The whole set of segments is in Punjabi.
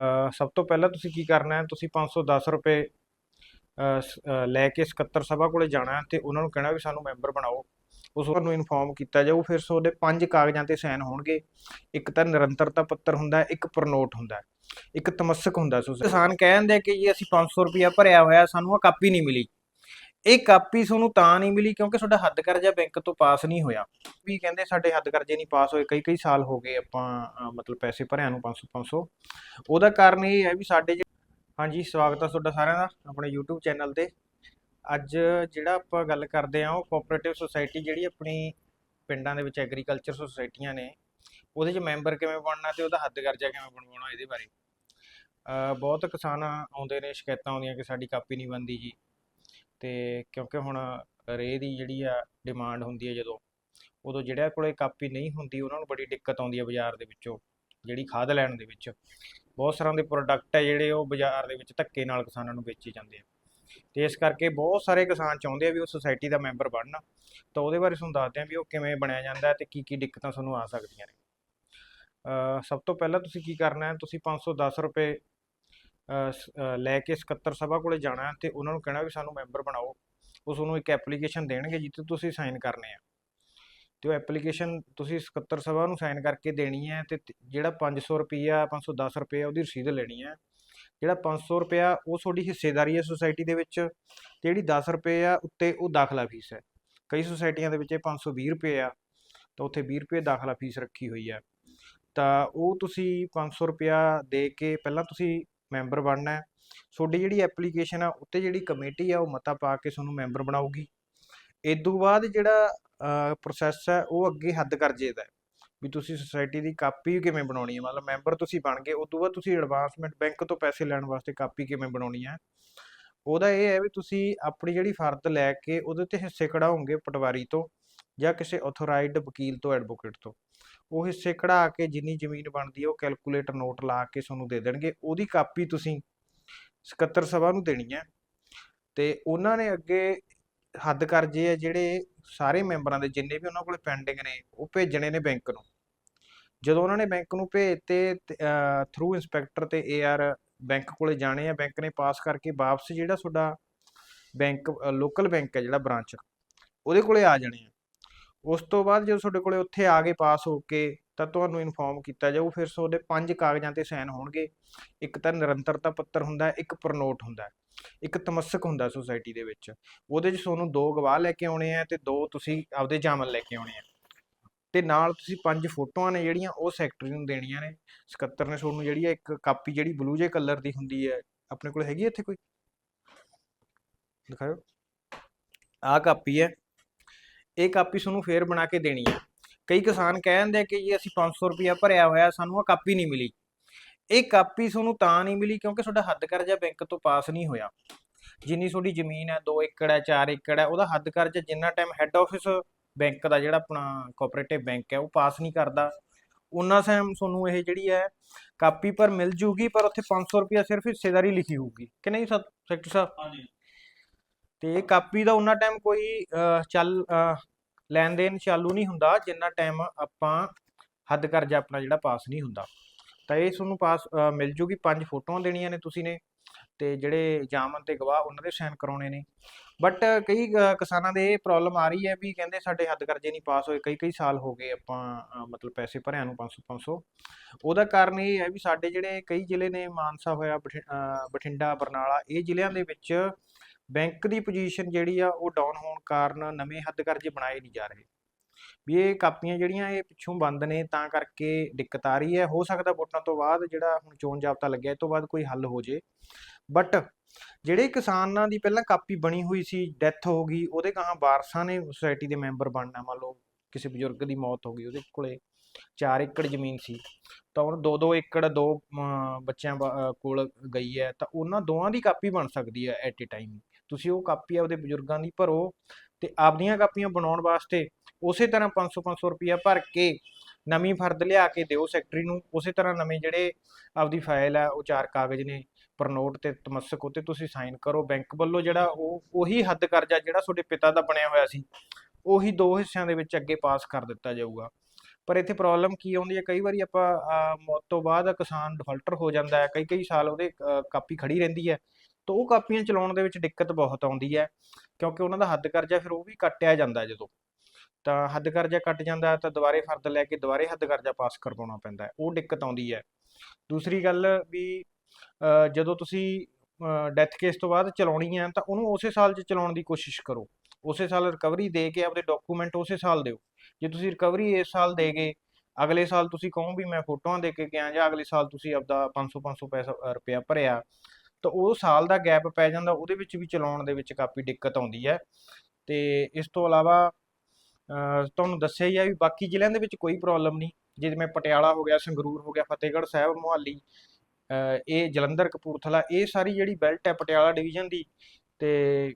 ਅ, ਸਭ ਤੋਂ ਪਹਿਲਾਂ ਤੁਸੀਂ ਕੀ ਕਰਨਾ ਹੈ ਤੁਸੀਂ 510 ਰੁਪਏ ਅ, ਸ- ਲੈ ਕੇ ਸਕੱਤਰ ਸਭਾ ਕੋਲੇ ਜਾਣਾ ਤੇ ਉਹਨਾਂ ਨੂੰ ਕਹਿਣਾ ਵੀ ਸਾਨੂੰ ਮੈਂਬਰ ਬਣਾਓ। ਉਸ ਨੂੰ ਇਨਫੋਰਮ ਕੀਤਾ ਜਾਊ ਫਿਰ ਤੁਹਾਡੇ ਪੰਜ ਕਾਗਜ਼ਾਂ ਤੇ ਸਾਈਨ ਹੋਣਗੇ। ਇੱਕ ਤਾਂ ਨਿਰੰਤਰਤਾ ਪੱਤਰ ਹੁੰਦਾ ਹੈ ਇੱਕ ਪ੍ਰਨੋਟ ਹੁੰਦਾ ਹੈ ਇੱਕ ਤਮਸਕ ਹੁੰਦਾ ਸੋ ਕਿਸਾਨ ਕਹਿੰਦੇ ਕਿ ਜੀ ਅਸੀਂ 500 ਰੁਪਇਆ ਭਰਿਆ ਹੋਇਆ ਸਾਨੂੰ ਆ ਕਾਪੀ ਨਹੀਂ ਮਿਲੀ। ਇਹ ਕਾਪੀ ਤੁਹਾਨੂੰ ਤਾਂ ਨਹੀਂ ਮਿਲੀ ਕਿਉਂਕਿ ਤੁਹਾਡਾ ਹੱਦ ਕਰਜ਼ਾ ਬੈਂਕ ਤੋਂ ਪਾਸ ਨਹੀਂ ਹੋਇਆ। ਵੀ ਕਹਿੰਦੇ ਸਾਡੇ ਹੱਦ ਕਰਜ਼ੇ ਨਹੀਂ ਪਾਸ ਹੋਏ, ਕਈ ਕਈ ਸਾਲ ਹੋ ਗਏ ਆਪਾਂ ਮਤਲਬ ਪੈਸੇ ਭਰਿਆ ਨੂੰ 500 500 ਉਹਦਾ ਕਾਰਨ ਇਹ ਹੈ ਵੀ ਸਾਡੇ ਜਿਹੜੇ- ਹਾਂਜੀ, ਸਵਾਗਤ ਹੈ ਤੁਹਾਡਾ ਸਾਰਿਆਂ ਦਾ ਆਪਣੇ YouTube ਚੈਨਲ ਤੇ। ਅੱਜ ਜਿਹੜਾ ਆਪਾਂ ਗੱਲ ਕਰਦੇ ਆ ਉਹ ਕੋਆਪਰੇਟਿਵ ਸੁਸਾਇਟੀ ਜਿਹੜੀ ਆਪਣੀ ਪਿੰਡਾਂ ਦੇ ਵਿੱਚ ਐਗਰੀਕਲਚਰ ਸੁਸਾਇਟੀਆਂ ਨੇ, ਉਹਦੇ 'ਚ ਮੈਂਬਰ ਕਿਵੇਂ ਬਣਨਾ ਤੇ ਉਹਦਾ ਹੱਦ ਕਰਜ਼ਾ ਕਿਵੇਂ ਬਣਵਾਉਣਾ ਇਹਦੇ ਬਾਰੇ। ਬਹੁਤ ਕਿਸਾਨ ਆਉਂਦੇ ਨੇ, ਸ਼ਿਕਾਇਤਾਂ ਆਉਂਦੀਆਂ ਕਿ ਸਾਡੀ ਕਾਪੀ ਨਹੀਂ ਬਣਦੀ ਜੀ। ਤੇ ਕਿਉਂਕਿ ਹੁਣ ਰੇ ਦੀ ਜਿਹੜੀ ਆ ਡਿਮਾਂਡ ਹੁੰਦੀ ਹੈ ਜਦੋਂ ਉਦੋਂ ਜਿਹੜਿਆਂ ਕੋਲੇ ਕਾਪੀ ਨਹੀਂ ਹੁੰਦੀ ਉਹਨਾਂ ਨੂੰ ਬੜੀ ਦਿੱਕਤ ਆਉਂਦੀ ਹੈ ਬਾਜ਼ਾਰ ਦੇ ਵਿੱਚੋਂ ਜਿਹੜੀ ਖਾਦ ਲੈਣ ਦੇ ਵਿੱਚ। ਬਹੁਤ ਸਾਰਿਆਂ ਦੇ ਪ੍ਰੋਡਕਟ ਹੈ ਜਿਹੜੇ ਉਹ ਬਾਜ਼ਾਰ ਦੇ ਵਿੱਚ ਧੱਕੇ ਨਾਲ ਕਿਸਾਨਾਂ ਨੂੰ ਵੇਚੇ ਜਾਂਦੇ ਆ। ਤੇ ਇਸ ਕਰਕੇ ਬਹੁਤ ਸਾਰੇ ਕਿਸਾਨ ਚਾਹੁੰਦੇ ਆ ਵੀ ਉਹ ਸੁਸਾਇਟੀ ਦਾ ਮੈਂਬਰ ਬਣਨ। ਤਾਂ ਉਹਦੇ ਬਾਰੇ ਤੁਹਾਨੂੰ ਦੱਸਦੇ ਆ ਵੀ ਉਹ ਕਿਵੇਂ ਬਣਿਆ ਜਾਂਦਾ ਹੈ ਤੇ ਕੀ ਕੀ ਦਿੱਕਤਾਂ ਤੁਹਾਨੂੰ ਆ ਸਕਦੀਆਂ ਨੇ। ਸਭ ਤੋਂ ਪਹਿਲਾਂ ਤੁਸੀਂ ਕੀ ਕਰਨਾ ਹੈ ਤੁਸੀਂ 510 ਰੁਪਏ ਅ, ਸ- ਲੈ ਕੇ ਸਕੱਤਰ ਸਭਾ ਕੋਲੇ ਜਾਣਾ ਹੈ ਤੇ ਉਹਨਾਂ ਨੂੰ ਕਹਿਣਾ ਵੀ ਸਾਨੂੰ ਮੈਂਬਰ ਬਣਾਓ। ਉਸ ਨੂੰ ਇੱਕ ਐਪਲੀਕੇਸ਼ਨ ਦੇਣਗੇ ਜਿੱਥੇ ਤੁਸੀਂ ਸਾਈਨ ਕਰਨੇ ਆ। ਤੇ ਉਹ ਐਪਲੀਕੇਸ਼ਨ ਤੁਸੀਂ ਸਕੱਤਰ ਸਭਾ ਨੂੰ ਸਾਈਨ ਕਰਕੇ ਦੇਣੀ ਹੈ ਤੇ ਤ- ਜਿਹੜਾ 500 ਰੁਪਈਆ 510 ਰੁਪਏ ਉਹਦੀ ਰਸੀਦ ਲੈਣੀ ਹੈ। ਜਿਹੜਾ 500 ਰੁਪਇਆ ਉਹ ਤੁਹਾਡੀ ਹਿੱਸੇਦਾਰੀ ਹੈ ਸੁਸਾਇਟੀ ਦੇ ਵਿੱਚ ਤੇ ਜਿਹੜੀ 10 ਰੁਪਏ ਆ ਉੱਤੇ ਉਹ ਦਾਖਲਾ ਫੀਸ ਹੈ। ਕਈ ਸੁਸਾਇਟੀਆਂ ਦੇ ਵਿੱਚ ਇਹ 520 ਰੁਪਏ ਆ, ਤਾਂ ਉੱਥੇ 20 ਰੁਪਏ ਦਾਖਲਾ ਫੀਸ ਰੱਖੀ ਹੋਈ ਹੈ। ਤਾਂ ਉਹ ਤੁਸੀਂ 500 ਰੁਪਇਆ ਦੇ ਕੇ ਪਹਿਲਾਂ ਤੁਸੀਂ ਮੈਂਬਰ ਬਣਨਾ ਹੈ। ਤੁਹਾਡੀ ਜਿਹੜੀ ਐਪਲੀਕੇਸ਼ਨ ਆ, ਉੱਤੇ ਜਿਹੜੀ ਕਮੇਟੀ ਆ, ਉਹ ਮਤਾ ਪਾ ਕੇ ਤੁਹਾਨੂੰ ਮੈਂਬਰ ਬਣਾਊਗੀ। ਇਸ ਤੋਂ ਬਾਅਦ ਜਿਹੜਾ ਪ੍ਰੋਸੈਸ ਹੈ, ਉਹ ਅੱਗੇ ਹੱਦ ਕਰਜੇ ਦਾ ਵੀ ਤੁਸੀਂ ਸੁਸਾਇਟੀ ਦੀ ਕਾਪੀ ਕਿਵੇਂ ਬਣਾਉਣੀ ਹੈ? ਮਤਲਬ ਮੈਂਬਰ ਤੁਸੀਂ ਬਣ ਗਏ ਉਸ ਤੋਂ ਬਾਅਦ ਤੁਸੀਂ ਐਡਵਾਂਸਮੈਂਟ ਬੈਂਕ ਤੋਂ ਪੈਸੇ ਲੈਣ ਵਾਸਤੇ ਕਾਪੀ ਕਿਵੇਂ ਬਣਾਉਣੀ ਹੈ? ਉਹਦਾ ਇਹ ਹੈ ਵੀ ਤੁਸੀਂ ਆਪਣੀ ਜਿਹੜੀ ਫਰਦ ਲੈ ਕੇ ਉਹਦੇ ਤੇ ਹਿੱਸੇ ਕਢਾਓਗੇ ਪਟਵਾਰੀ ਤੋਂ ਜਾਂ ਕਿਸੇ ਆਥੋਰਾਈਜ਼ਡ ਵਕੀਲ ਤੋਂ ਐਡਵੋਕੇਟ ਤੋਂ। ਉਹ ਹਿੱਸੇ ਕਢਾ ਕੇ ਜਿੰਨੀ ਜ਼ਮੀਨ ਬਣਦੀ ਹੈ, ਉਹ ਕੈਲਕੂਲੇਟਰ ਨੋਟ ਲਾ ਕੇ ਤੁਹਾਨੂੰ ਦੇ ਦੇਣਗੇ। ਉਹਦੀ ਕਾਪੀ ਤੁਸੀਂ ਸਕੱਤਰ ਸਭਾ ਨੂੰ ਦੇਣੀ ਹੈ। ਤੇ ਉਹਨਾਂ ਨੇ ਅੱਗੇ ਹੱਦ ਕਰਜੇ ਆ, ਜਿਹੜੇ ਸਾਰੇ ਮੈਂਬਰਾਂ ਦੇ ਜਿੰਨੇ ਵੀ ਉਹਨਾਂ ਕੋਲ ਪੈਂਡਿੰਗ ਨੇ, ਉਹ ਭੇਜਣੇ ਨੇ ਬੈਂਕ ਨੂੰ। ਜਦੋਂ ਉਹਨਾਂ ਨੇ ਬੈਂਕ ਨੂੰ ਭੇਜਤੇ ਥਰੂ ਇੰਸਪੈਕਟਰ ਤੇ ਏਆਰ ਬੈਂਕ ਕੋਲੇ ਜਾਣੇ ਆ, ਬੈਂਕ ਨੇ ਪਾਸ ਕਰਕੇ ਵਾਪਸ ਜਿਹੜਾ ਤੁਹਾਡਾ ਬੈਂਕ ਲੋਕਲ ਬੈਂਕ ਹੈ ਜਿਹੜਾ ਬ੍ਰਾਂਚ ਉਹਦੇ ਕੋਲੇ ਆ ਜਾਣੇ ਆ। ਉਸ ਤੋਂ ਬਾਅਦ ਜਦੋਂ ਤੁਹਾਡੇ ਕੋਲੇ ਉੱਥੇ ਆ ਗਏ ਪਾਸ ਹੋ ਕੇ ਤਾਂ ਤੁਹਾਨੂੰ ਇਨਫੋਰਮ ਕੀਤਾ ਜਾਊ, ਫਿਰ ਤੁਹਾਡੇ ਪੰਜ ਕਾਗਜ਼ਾਂ ਤੇ ਸਾਈਨ ਹੋਣਗੇ। ਇੱਕ ਤਾਂ ਨਿਰੰਤਰਤਾ ਪੱਤਰ ਹੁੰਦਾ ਹੈ ਇੱਕ ਪ੍ਰਨੋਟ ਹੁੰਦਾ ਹੈ ਇੱਕ ਤਮਸਕ ਹੁੰਦਾ ਸੁਸਾਇਟੀ ਦੇ ਵਿੱਚ। ਉਹਦੇ 'ਚ ਤੁਹਾਨੂੰ ਦੋ ਗਵਾਹ ਲੈ ਕੇ ਆਉਣੇ ਆ ਤੇ ਦੋ ਤੁਸੀਂ ਆਪਦੇ ਜਾਮਨ ਲੈ ਕੇ ਆਉਣੇ ਆ। ਤੇ ਨਾਲ ਤੁਸੀਂ ਪੰਜ ਫੋਟੋਆਂ ਨੇ ਜਿਹੜੀਆਂ, ਉਹ ਸੈਕਟਰੀ ਨੂੰ ਦੇਣੀਆਂ ਨੇ। ਸਕੱਤਰ ਨੇ ਤੁਹਾਨੂੰ ਜਿਹੜੀ ਇੱਕ ਕਾਪੀ ਜਿਹੜੀ ਬਲੂ ਜੇ ਕਲਰ ਦੀ ਹੁੰਦੀ ਹੈ ਆਪਣੇ ਕੋਲ ਹੈਗੀ ਇੱਥੇ ਕੋਈ? ਦਿਖਾਓ ਆਹ ਕਾਪੀ ਹੈ ਇਹ ਕਾਪੀ ਤੁਹਾਨੂੰ ਫੇਰ ਬਣਾ ਕੇ ਦੇਣੀ ਹੈ ਕਈ ਕਿਸਾਨ ਕਹਿੰਦੇ ਕਿ ਜੀ ਅਸੀਂ 500 ਰੁਪਇਆ ਭਰਿਆ ਹੋਇਆ, ਸਾਨੂੰ ਆ ਕਾਪੀ ਨਹੀਂ ਮਿਲੀ। ਇਹ ਕਾਪੀ ਤੁਹਾਨੂੰ ਤਾਂ ਨਹੀਂ ਮਿਲੀ ਕਿਉਂਕਿ ਤੁਹਾਡਾ ਹੱਦ ਕਰਜ਼ਾ ਬੈਂਕ ਤੋਂ ਪਾਸ ਨਹੀਂ ਹੋਇਆ। ਜਿੰਨੀ ਤੁਹਾਡੀ ਜ਼ਮੀਨ ਹੈ 2 ਏਕੜ ਹੈ 4 ਏਕੜ ਹੈ, ਉਹਦਾ ਹੱਦ ਕਰਜ਼ਾ ਜਿੰਨਾ ਟਾਈਮ ਹੈੱਡ ਆਫਿਸ ਬੈਂਕ ਦਾ ਜਿਹੜਾ ਆਪਣਾ ਕੋਆਪਰੇਟਿਵ ਬੈਂਕ ਹੈ, ਉਹ ਪਾਸ ਨਹੀਂ ਕਰਦਾ। ਉਹਨਾਂ ਟਾਈਮ ਤੁਹਾਨੂੰ ਇਹ ਜਿਹੜੀ ਹੈ ਕਾਪੀ ਪਰ ਮਿਲ ਜੂਗੀ, ਪਰ ਉੱਥੇ 500 ਰੁਪਇਆ ਸਿਰਫ ਹਿੱਸੇਦਾਰੀ ਲਿਖੀ ਹੋਊਗੀ। ਕਿ ਨਹੀਂ ਸਰ ਸਾਹਿਬ? ਹਾਂਜੀ। ਤੇ ਕਾਪੀ ਦਾ ਉਹਨਾਂ ਟਾਈਮ ਕੋਈ ਚੱਲ ਲੈਣ ਦੇਣ ਚਾਲੂ ਨਹੀਂ ਹੁੰਦਾ, ਜਿੰਨਾ ਟਾਈਮ ਆਪਾਂ ਹੱਦ ਕਰਜ਼ਾ ਆਪਣਾ ਜਿਹੜਾ ਪਾਸ ਨਹੀਂ ਹੁੰਦਾ। ਤਾਂ ਇਹ ਤੁਹਾਨੂੰ ਪਾਸ ਮਿਲ ਜੂਗੀ। ਪੰਜ ਫੋਟੋਆਂ ਦੇਣੀਆਂ ਨੇ ਤੁਸੀਂ ਨੇ, ਤੇ ਜਿਹੜੇ ਜਾਮਨ ਤੇ ਗਵਾਹ ਉਹਨਾਂ ਦੇ ਸਾਈਨ ਕਰਾਉਣੇ ਨੇ। ਬਟ ਕਈ ਕਿਸਾਨਾਂ ਦੇ ਇਹ ਪ੍ਰੋਬਲਮ ਆ ਰਹੀ ਹੈ ਵੀ ਕਹਿੰਦੇ ਸਾਡੇ ਹੱਦ ਕਰਜ਼ੇ ਨਹੀਂ ਪਾਸ ਹੋਏ। ਕਈ ਕਈ ਸਾਲ ਹੋ ਗਏ ਆਪਾਂ ਮਤਲਬ ਪੈਸੇ ਭਰਿਆ ਨੂੰ 500 500 ਉਹਦਾ ਕਾਰਨ ਇਹ ਹੈ ਵੀ ਸਾਡੇ ਜਿਹੜੇ ਕਈ ਜ਼ਿਲ੍ਹੇ ਨੇ, ਮਾਨਸਾ ਹੋਇਆ, ਬਠਿ- ਬਠਿੰਡਾ, ਬਰਨਾਲਾ, ਇਹ ਜ਼ਿਲ੍ਹਿਆਂ ਦੇ ਵਿੱਚ ਬੈਂਕ ਦੀ ਪੋਜੀਸ਼ਨ ਜਿਹੜੀ ਆ ਉਹ ਡਾਊਨ ਹੋਣ ਕਾਰਨ ਨਵੇਂ ਹੱਦ ਕਰਜ਼ੇ ਬਣਾਏ ਨਹੀਂ ਜਾ ਰਹੇ। ਵੀ ਇਹ ਕਾਪੀਆਂ ਜਿਹੜੀਆਂ ਇਹ ਪਿੱਛੋਂ ਬੰਦ ਨੇ, ਤਾਂ ਕਰਕੇ ਦਿੱਕਤ ਆ ਰਹੀ ਹੈ। ਹੋ ਸਕਦਾ ਵੋਟਾਂ ਤੋਂ ਬਾਅਦ ਜਿਹੜਾ ਹੁਣ ਚੋਣ ਜਾਬਤਾ ਲੱਗਿਆ, ਇਹ ਤੋਂ ਬਾਅਦ ਕੋਈ ਹੱਲ ਹੋ ਜੇ। ਬਟ ਜਿਹੜੇ ਕਿਸਾਨਾਂ ਦੀ ਪਹਿਲਾਂ ਕਾਪੀ ਬਣੀ ਹੋਈ ਸੀ, ਡੈਥ ਹੋ ਗਈ, ਉਹਦੇ ਕਹਾਂ ਵਾਰਸਾਂ ਨੇ ਸੋਸਾਇਟੀ ਦੇ ਮੈਂਬਰ ਬਣਨਾ, ਮੰਨ ਲਓ ਕਿਸੇ ਬਜ਼ੁਰਗ ਦੀ ਮੌਤ ਹੋ ਗਈ ਉਹਦੇ ਕੋਲੇ। 4 ਏਕੜ ਜ਼ਮੀਨ ਸੀ ਤਾਂ ਹੁਣ 2-2 ਏਕੜ ਦੋ ਅਮ, ਬੱਚਿਆਂ ਕੋਲ ਗਈ ਹੈ ਤਾਂ ਉਹਨਾਂ ਦੋਵਾਂ ਦੀ ਕਾਪੀ ਬਣ ਸਕਦੀ ਹੈ ਐਟ ਏ ਟਾਈਮ ਤੁਸੀਂ ਉਹ ਕਾਪੀ ਆਪਦੇ ਬਜ਼ੁਰਗਾਂ ਦੀ ਭਰੋ ਤੇ ਆਪਦੀਆਂ ਕਾਪੀਆਂ ਬਣਾਉਣ ਵਾਸਤੇ ਉਸੇ ਤਰ੍ਹਾਂ 500-500 ਰੁਪਇਆ ਭਰ ਕੇ ਨਵੀਂ ਫਰਦ ਲਿਆ ਕੇ ਦਿਓ ਸੈਕਟਰੀ ਨੂੰ ਉਸੇ ਤਰ੍ਹਾਂ ਨਵੇਂ ਜਿਹੜੇ ਆਪਦੀ ਫਾਈਲ ਹੈ ਉਹ ਚਾਰ ਕਾਗਜ਼ ਨੇ ਪ੍ਰਨੋਟ ਤੇ ਤਮਸਕ ਉਤੇ ਤੁਸੀਂ ਸਾਈਨ ਕਰੋ ਬੈਂਕ ਵੱਲੋਂ ਜਿਹੜਾ ਉਹ ਉਹੀ ਹੱਦ ਕਰਜ਼ਾ ਜਿਹੜਾ ਤੁਹਾਡੇ ਪਿਤਾ ਦਾ ਬਣਿਆ ਹੋਇਆ ਸੀ ਉਹੀ ਦੋ ਹਿੱਸਿਆਂ ਦੇ ਵਿੱਚ ਅੱਗੇ ਪਾਸ ਕਰ ਦਿੱਤਾ ਜਾਊਗਾ। ਪਰ ਇੱਥੇ ਪ੍ਰੋਬਲਮ ਕੀ ਆਉਂਦੀ ਹੈ? ਕਈ ਵਾਰੀ ਆਪਾਂ ਮੌਤ ਤੋਂ ਬਾਅਦ ਕਿਸਾਨ ਡਿਫਾਲਟਰ ਹੋ ਜਾਂਦਾ ਹੈ। ਕਈ ਕਈ ਸਾਲ ਉਹਦੇ ਕਾਪੀ ਖੜੀ ਰਹਿੰਦੀ ਹੈ। ਤਾਂ ਉਹ ਕਾਪੀਆਂ ਚਲਾਉਣ ਦੇ ਵਿੱਚ ਦਿੱਕਤ ਬਹੁਤ ਆਉਂਦੀ ਹੈ। ਕਿਉਂਕਿ ਉਹਨਾਂ ਦਾ ਹੱਦ ਕਰਜ਼ਾ ਫਿਰ ਉਹ ਵੀ ਕੱਟਿਆ ਜਾਂਦਾ ਜਦੋਂ। ਤਾਂ ਹੱਦ ਕਰਜ਼ਾ ਕੱਟ ਜਾਂਦਾ ਤਾਂ ਦੁਬਾਰੇ ਫਰਦ ਲੈ ਕੇ ਦੁਬਾਰੇ ਹੱਦ ਕਰਜ਼ਾ ਪਾਸ ਕਰਵਾਉਣਾ ਪੈਂਦਾ ਉਹ ਦਿੱਕਤ ਆਉਂਦੀ ਹੈ। ਦੂਸਰੀ ਗੱਲ ਵੀ ਜਦੋਂ ਤੁਸੀਂ ਡੈਥ ਕੇਸ ਤੋਂ ਬਾਅਦ ਚਲਾਉਣੀ ਹੈ ਤਾਂ ਉਹਨੂੰ ਉਸੇ ਸਾਲ 'ਚ ਚਲਾਉਣ ਦੀ ਕੋਸ਼ਿਸ਼ ਕਰੋ। ਉਸੇ ਸਾਲ ਰਿਕਵਰੀ ਦੇ ਕੇ ਆਪਦੇ ਡਾਕੂਮੈਂਟ ਉਸੇ ਸਾਲ ਦਿਓ। ਜੇ ਤੁਸੀਂ ਰਿਕਵਰੀ ਇਸ ਸਾਲ ਦੇ ਗਏ ਅਗਲੇ ਸਾਲ ਤੁਸੀਂ ਕਹੋ ਵੀ ਮੈਂ ਫੋਟੋਆਂ ਦੇ ਕੇ ਗਿਆ ਜਾਂ ਅਗਲੇ ਸਾਲ ਤੁਸੀਂ ਆਪਦਾ 500 500 ਪੈਸਾ ਅ, ਰੁਪਇਆ ਭਰਿਆ ਤਾਂ ਉਹ ਸਾਲ ਦਾ ਗੈਪ ਪੈ ਜਾਂਦਾ ਉਹਦੇ ਵਿੱਚ ਵੀ ਚਲਾਉਣ ਦੇ ਵਿੱਚ ਕਾਫੀ ਦਿੱਕਤ ਆਉਂਦੀ ਹੈ। ਤੇ ਇਸ ਤੋਂ ਇਲਾਵਾ ਤੁਹਾਨੂੰ ਦੱਸਿਆ ਹੀ ਆ ਵੀ ਬਾਕੀ ਜ਼ਿਲ੍ਹਿਆਂ ਦੇ ਵਿੱਚ ਕੋਈ ਪ੍ਰੋਬਲਮ ਨਹੀਂ। ਜਿਵੇਂ ਪਟਿਆਲਾ ਹੋ ਗਿਆ ਸੰਗਰੂਰ ਹੋ ਗਿਆ ਫਤਿਹਗੜ੍ਹ ਸਾਹਿਬ ਮੁਹਾਲੀ ਇਹ ਜਲੰਧਰ ਕਪੂਰਥਲਾ ਇਹ ਸਾਰੀ ਜਿਹੜੀ ਬੈਲਟ ਹੈ ਪਟਿਆਲਾ ਡਿਵੀਜ਼ਨ ਦੀ ਤੇ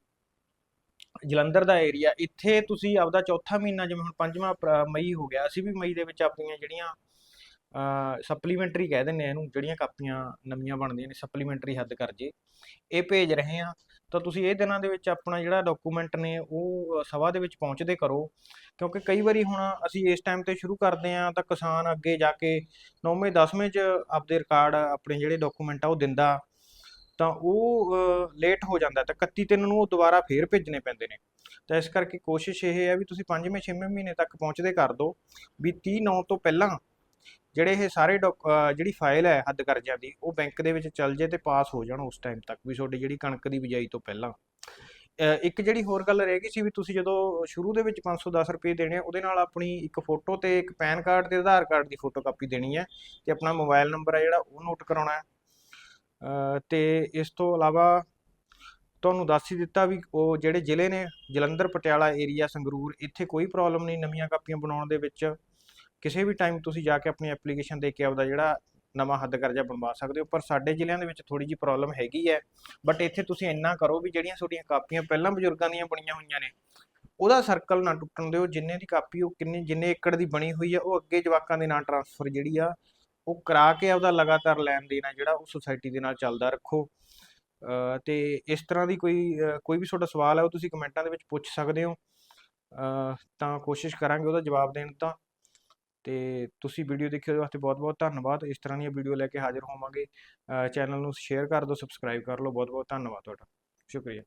ਜਲੰਧਰ ਦਾ ਏਰੀਆ ਇੱਥੇ ਤੁਸੀਂ ਆਪਦਾ ਚੌਥਾ ਮਹੀਨਾ ਜਿਵੇਂ ਹੁਣ ਪੰਜਵਾਂ ਅਪ੍ਰ- ਮਈ ਹੋ ਗਿਆ, ਅਸੀਂ ਵੀ ਮਈ ਦੇ ਵਿੱਚ ਆਪਣੀਆਂ ਜਿਹੜੀਆਂ ਸਪਲੀਮੈਂਟਰੀ ਕਹਿ ਦਿੰਦੇ ਆ ਇਹਨੂੰ, ਜਿਹੜੀਆਂ ਕਾਪੀਆਂ ਨਵੀਆਂ ਬਣਦੀਆਂ ਨੇ ਸਪਲੀਮੈਂਟਰੀ ਹੱਦ ਕਰਜੇ ਇਹ ਭੇਜ ਰਹੇ ਆ ਤਾਂ ਤੁਸੀਂ ਇਹ ਦਿਨਾਂ ਦੇ ਵਿੱਚ ਆਪਣਾ ਜਿਹੜਾ ਡਾਕੂਮੈਂਟ ਨੇ, ਉਹ ਸਭਾ ਦੇ ਵਿੱਚ ਪਹੁੰਚਦੇ ਕਰੋ। ਕਿਉਂਕਿ ਕਈ ਵਾਰੀ ਹੁਣ ਅਸੀਂ ਇਸ ਟਾਈਮ ਤੇ ਸ਼ੁਰੂ ਕਰਦੇ ਆ ਤਾਂ ਕਿਸਾਨ ਅੱਗੇ ਜਾ ਕੇ 9ਵੇਂ 10ਵੇਂ ਚ ਆਪਦੇ ਰਿਕਾਰਡ ਆਪਣੇ ਜਿਹੜੇ ਡਾਕੂਮੈਂਟ ਆ, ਉਹ ਦਿੰਦਾ। ਤਾਂ ਉਹ ਲੇਟ ਹੋ ਜਾਂਦਾ ਤਾਂ 31 ਤਿੰਨ ਨੂੰ ਉਹ ਦੁਬਾਰਾ ਫੇਰ ਭੇਜਣੇ ਪੈਂਦੇ ਨੇ। ਤਾਂ ਇਸ ਕਰਕੇ ਕੋਸ਼ਿਸ਼ ਇਹ ਹੈ ਵੀ ਤੁਸੀਂ 5ਵੇਂ 6ਵੇਂ ਮਹੀਨੇ ਤੱਕ ਪਹੁੰਚਦੇ ਕਰ ਦਿਓ ਵੀ 30 9 ਤੋਂ ਪਹਿਲਾਂ ਜਿਹੜੇ ਇਹ ਸਾਰੇ ਡਾਕ- ਜਿਹੜੀ ਫਾਈਲ ਹੈ ਹੱਦ ਕਰਜ਼ਿਆਂ ਦੀ, ਉਹ ਬੈਂਕ ਦੇ ਵਿੱਚ ਚੱਲ ਜੇ ਤੇ ਪਾਸ ਹੋ ਜਾਣ ਉਸ ਟਾਈਮ ਤੱਕ ਵੀ ਤੁਹਾਡੀ ਜਿਹੜੀ ਕਣਕ ਦੀ ਬਿਜਾਈ ਤੋਂ ਪਹਿਲਾਂ। ਇੱਕ ਜਿਹੜੀ ਹੋਰ ਗੱਲ ਰਹਿ ਗਈ ਸੀ ਵੀ ਤੁਸੀਂ ਜਦੋਂ ਸ਼ੁਰੂ ਦੇ ਵਿੱਚ 510 ਰੁਪਏ ਦੇਣੇ ਆ ਉਹਦੇ ਨਾਲ ਆਪਣੀ ਇੱਕ ਫੋਟੋ ਤੇ ਇੱਕ ਪੈਨ ਕਾਰਡ ਤੇ ਆਧਾਰ ਕਾਰਡ ਦੀ ਫੋਟੋ ਕਾਪੀ ਦੇਣੀ ਹੈ ਤੇ ਆਪਣਾ ਮੋਬਾਈਲ ਨੰਬਰ ਹੈ ਜਿਹੜਾ, ਉਹ ਨੋਟ ਕਰਾਉਣਾ ਹੈ। ਤੇ ਇਸ ਤੋਂ ਇਲਾਵਾ ਤੁਹਾਨੂੰ ਦੱਸ ਹੀ ਦਿੱਤਾ ਵੀ ਉਹ ਜਿਹੜੇ ਜ਼ਿਲ੍ਹੇ ਨੇ, ਜਲੰਧਰ, ਪਟਿਆਲਾ ਏਰੀਆ ਸੰਗਰੂਰ, ਇੱਥੇ ਕੋਈ ਪ੍ਰੋਬਲਮ ਨਹੀਂ ਨਵੀਆਂ ਕਾਪੀਆਂ ਬਣਾਉਣ ਦੇ ਵਿੱਚ। ਕਿਸੇ ਵੀ ਟਾਈਮ ਤੁਸੀਂ ਜਾ ਕੇ ਆਪਣੀ ਐਪਲੀਕੇਸ਼ਨ ਦੇ ਕੇ ਆਪਦਾ ਜਿਹੜਾ ਨਵਾਂ ਹੱਦ ਕਰਜ਼ਾ ਬਣਵਾ ਸਕਦੇ ਹੋ, ਪਰ ਸਾਡੇ ਜ਼ਿਲ੍ਹਿਆਂ ਦੇ ਵਿੱਚ ਥੋੜੀ ਜਿਹੀ ਪ੍ਰੋਬਲਮ ਹੈਗੀ ਹੈ। ਬਟ ਇੱਥੇ ਤੁਸੀਂ ਇੰਨਾ ਕਰੋ ਵੀ ਜਿਹੜੀਆਂ ਤੁਹਾਡੀਆਂ ਕਾਪੀਆਂ ਪਹਿਲਾਂ ਬਜ਼ੁਰਗਾਂ ਦੀਆਂ ਬਣੀਆਂ ਹੋਈਆਂ ਨੇ, ਉਹਦਾ ਸਰਕਲ ਨਾ ਟੁੱਟਣ ਦਿਓ। ਜਿੰਨੇ ਦੀ ਕਾਪੀ ਉਹ ਕਿੰਨੇ, ਜਿੰਨੇ ਏਕੜ ਦੀ ਬਣੀ ਹੋਈ ਆ ਉਹ ਅੱਗੇ ਜਵਾਕਾਂ ਦੇ ਨਾਂ ਟਰਾਂਸਫਰ ਜਿਹੜੀ ਆ ਉਹ ਕਰਾ ਕੇ ਆਪਦਾ ਲਗਾਤਾਰ ਲੈਣ ਦੇਣ ਆ ਜਿਹੜਾ ਉਹ ਸੁਸਾਇਟੀ ਦੇ ਨਾਲ ਚੱਲਦਾ ਰੱਖੋ। ਅ, ਤੇ ਇਸ ਤਰ੍ਹਾਂ ਦੀ ਕੋਈ ਕੋਈ ਵੀ ਤੁਹਾਡਾ ਸਵਾਲ ਹੈ ਉਹ ਤੁਸੀਂ ਕਮੈਂਟਾਂ ਦੇ ਵਿੱਚ ਪੁੱਛ ਸਕਦੇ ਹੋ। ਤਾਂ ਕੋਸ਼ਿਸ਼ ਕਰਾਂਗੇ ਉਹਦਾ ਜਵਾਬ ਦੇਣ ਦਾ ਤੇ ਤੁਸੀਂ ਵੀਡੀਓ ਦੇਖਿਓ ਉਹਦੇ ਵਾਸਤੇ ਬਹੁਤ ਬਹੁਤ ਧੰਨਵਾਦ। ਇਸ ਤਰ੍ਹਾਂ ਦੀਆਂ ਵੀਡੀਓ ਲੈ ਕੇ ਹਾਜ਼ਰ ਹੋਵਾਂਗੇ। ਚੈਨਲ ਨੂੰ ਸ਼ੇਅਰ ਕਰ ਦਿਓ ਸਬਸਕ੍ਰਾਈਬ ਕਰ ਲਓ। ਬਹੁਤ ਬਹੁਤ ਧੰਨਵਾਦ ਤੁਹਾਡਾ। ਸ਼ੁਕਰੀਆ।